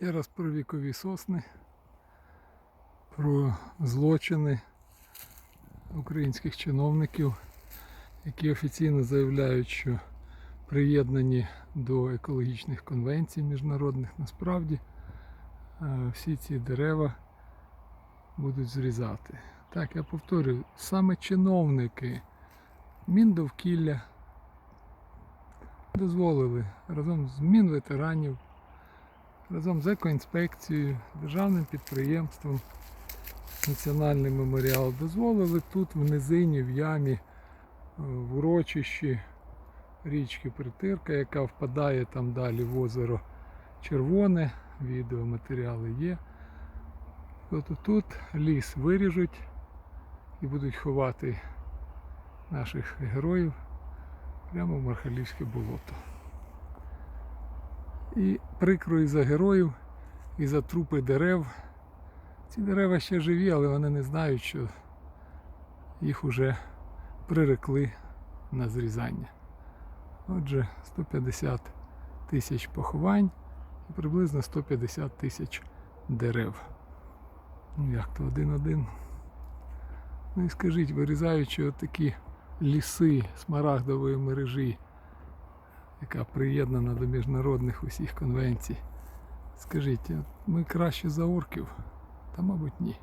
Ще раз про вікові сосни, про злочини українських чиновників, які офіційно заявляють, що приєднані до екологічних конвенцій міжнародних. Насправді е, всі ці дерева будуть зрізати. Так, я повторюю, саме чиновники Міндовкілля дозволили разом з Мінветеранів, разом з екоінспекцією, державним підприємством Національний меморіал дозволили тут в низині, в ямі, е, в урочищі річки Притирка, яка впадає там далі в озеро Червоне, відеоматеріали є. От тут ліс виріжуть і будуть ховати наших героїв прямо в Мархалівське болото. І прикро і за героїв, і за трупи дерев. Ці дерева ще живі, але вони не знають, що їх уже прирекли на зрізання. Отже, 150 тисяч поховань і приблизно 150 тисяч дерев. Ну як то один-один. Ну і скажіть, вирізаючи такі ліси смарагдової мережі, яка приєднана до міжнародних усіх конвенцій, скажіть, ми краще за орків? Та мабуть ні.